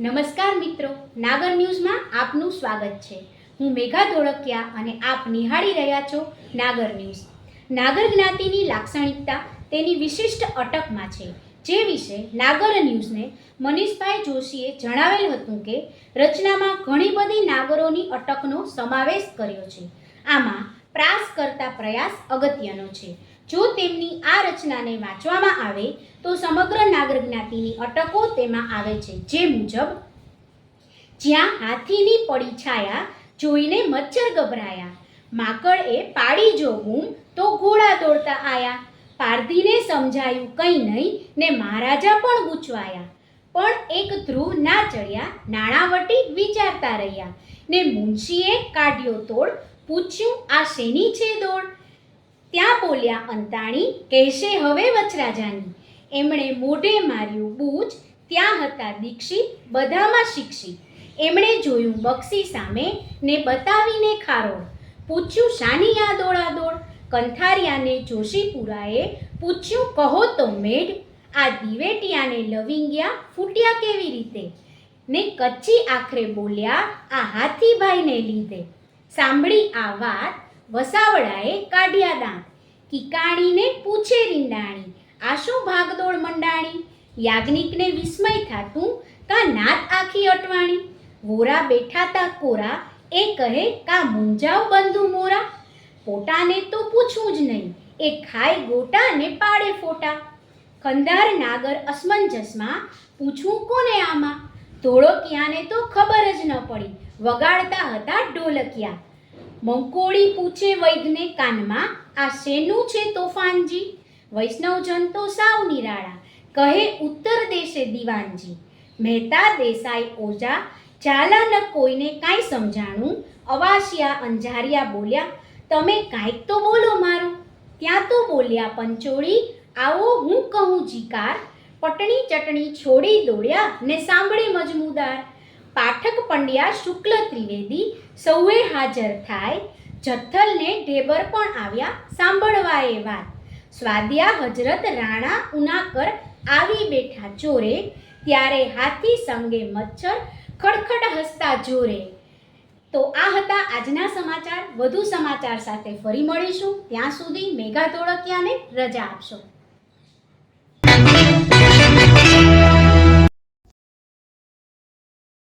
નમસ્કાર મિત્રો, નાગર ન્યૂઝમાં આપનું સ્વાગત છે. હું મેઘા ધોળકિયા અને આપ નિહાળી રહ્યા છો નાગર ન્યૂઝ. નાગર જ્ઞાતિની લાક્ષણિકતા તેની વિશિષ્ટ અટકમાં છે. જે વિશે નાગર ન્યૂઝને મનીષભાઈ જોશીએ જણાવેલ હતું કે, રચનામાં ઘણી બધી નાગરોની અટકનો સમાવેશ કર્યો છે. આમાં પ્રાસ કરતા પ્રયાસ અગત્યનો છે. જો તેમની આ રચનાને વાંચવામાં આવે, તો સમગ્ર નાગર જ્ઞાતિની અટકો તેમાં આવે છે. જે મુજબ, જ્યાં હાથીની પડી છાયા જોઈને મચ્છર ગભરાયા. માકડએ પાડી જો બૂમ, તો ઘોડા દોડતા આયા. પારધીને સમજાયું કંઈ નહીં ને મહારાજા પણ ગૂંચવાયા. પણ એક ધ્રુવ ના ચડ્યા, નાણાવટી વિચારતા રહ્યા ને મુનશીએ કાઢ્યો તોડ, પૂછ્યું, આ શેની છે દોડ? ત્યાં બોલ્યા, અંતાણી, કહેશે હવે વચરાજાની. એમણે મોઢે માર્યું બૂચ ત્યાં હતા દીક્ષિત, બધામાં શિક્ષિત. એમણે જોયું બક્ષી સામે ને બતાવીને ખારોડ પૂછ્યું, શાની આ દોડા દોડ કંથારિયાને જોશીપુરાએ પૂછ્યું, કહો તો મેઢ આ દિવેટિયાને લવિંગ્યા ફૂટ્યા કેવી રીતે? ને કચ્છી આખરે બોલ્યા, આ હાથીભાઈને લીધે. સાંભળી આ વાત વસાવડાએ કાઢ્યા દાંત. કિકાણીને પૂછે રીંડાણી, આ શું ભાગદોડ મંડાણી? યાજ્ઞિકને વિસ્મય થાતું કા નાત આખી અટવાણી? વોરા બેઠા તા કોરા, એ કહે, કા મુંજાવ બંધુ મોરા? પોટાને તો પૂછવું જ નહીં, એ ખાય ગોટા ને પાડે ફોટા. ખંદાર નાગર અસમંજસમાં પૂછવું કોને આમાં? ધોળકિયાને તો ખબર જ ન પડી, વગાડતા હતા ઢોલકિયા. મંકોળી પૂછે વૈદ્યને કાનમાં, આ શેનું છે તોફાનજી? વૈષ્ણવજન તો સાવ નિરાળા, કહે ઉત્તર દેશે દિવાનજી. મહેતા દેસાઈ ઓજા, ચાલા ન કોઈને કાંઈ સમજાણું? અવાશિયા અંજારિયા બોલ્યા, તમે કાંઈક તો બોલો મારું. ત્યાં તો બોલ્યા પંચોળી? આવો હું કહું જીકાર. પટણી ચટણી છોડી દોડ્યા ને સાંભળી મજમુદાર. પાઠક પંડ્યા શુક્લ ત્રિવેદી સૌએ હાજર થાય. જથ્થલને ઢેબર પણ આવ્યા સાંભળવા એ વાત. સ્વાદિયા હજરત રાણા ઉનાકર આવી બેઠા ચોરે ત્યારે હાથી સંગે મચ્છર ખડખડ હસતા જોરે. તો આ હતા આજના સમાચાર. વધુ સમાચાર સાથે ફરી મળીશું. ત્યાં સુધી મેઘા ધોળકિયાને રજા આપશો.